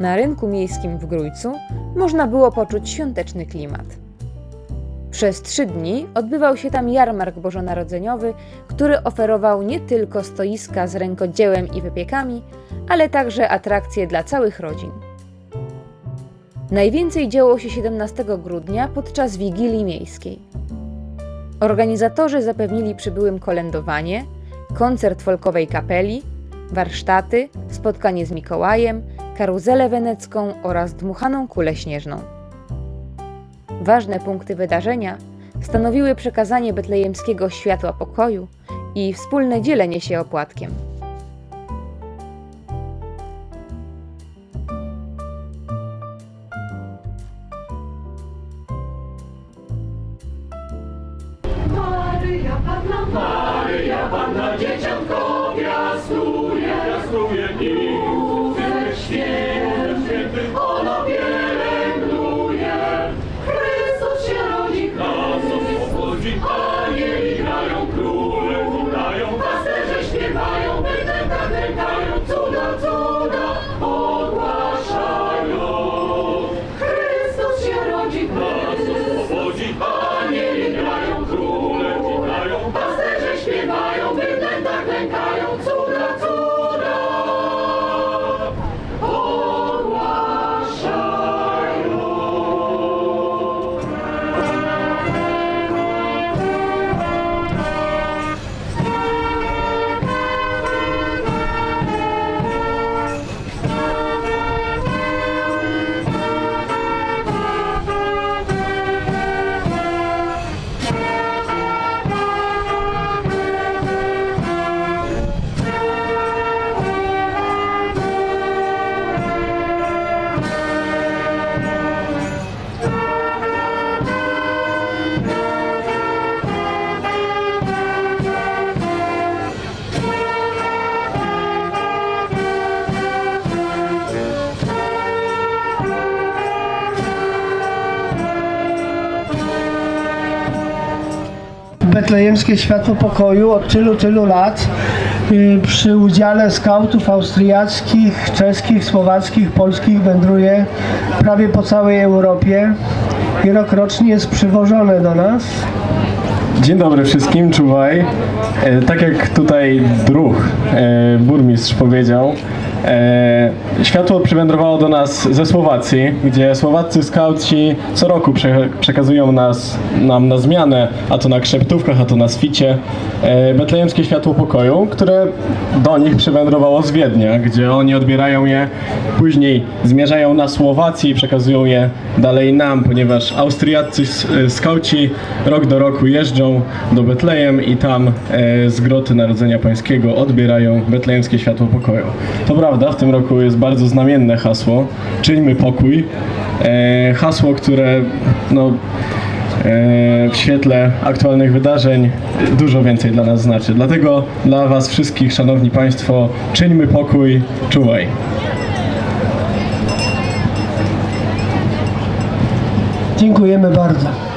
Na rynku miejskim w Grójcu można było poczuć świąteczny klimat. Przez trzy dni odbywał się tam jarmark bożonarodzeniowy, który oferował nie tylko stoiska z rękodziełem i wypiekami, ale także atrakcje dla całych rodzin. Najwięcej działo się 17 grudnia podczas Wigilii Miejskiej. Organizatorzy zapewnili przybyłym kolędowanie, koncert folkowej kapeli, warsztaty, spotkanie z Mikołajem, karuzelę wenecką oraz dmuchaną kulę śnieżną. Ważne punkty wydarzenia stanowiły przekazanie betlejemskiego światła pokoju i wspólne dzielenie się opłatkiem. Betlejemskie Światło Pokoju od tylu, tylu lat y, przy udziale skautów austriackich, czeskich, słowackich, polskich wędruje prawie po całej Europie i rokrocznie jest przywożone do nas. Dzień dobry wszystkim, czuwaj. E, tak jak tutaj druh, e, burmistrz powiedział, światło przywędrowało do nas ze Słowacji, gdzie słowaccy skauci co roku prze, przekazują nas, nam na zmianę, a to na krzeptówkach, a to na swicie, e, betlejemskie światło pokoju, które do nich przywędrowało z Wiednia, gdzie oni odbierają je, później zmierzają na Słowację i przekazują je dalej nam, ponieważ austriaccy s- e, skauci rok do roku jeżdżą do Betlejem i tam e, z groty Narodzenia Pańskiego odbierają betlejemskie światło pokoju. To prawda, w tym roku jest bardzo znamienne hasło Czyńmy pokój. E, hasło, które no, e, w świetle aktualnych wydarzeń dużo więcej dla nas znaczy. Dlatego dla Was wszystkich, Szanowni Państwo, czyńmy pokój, czuwaj. Dziękujemy bardzo.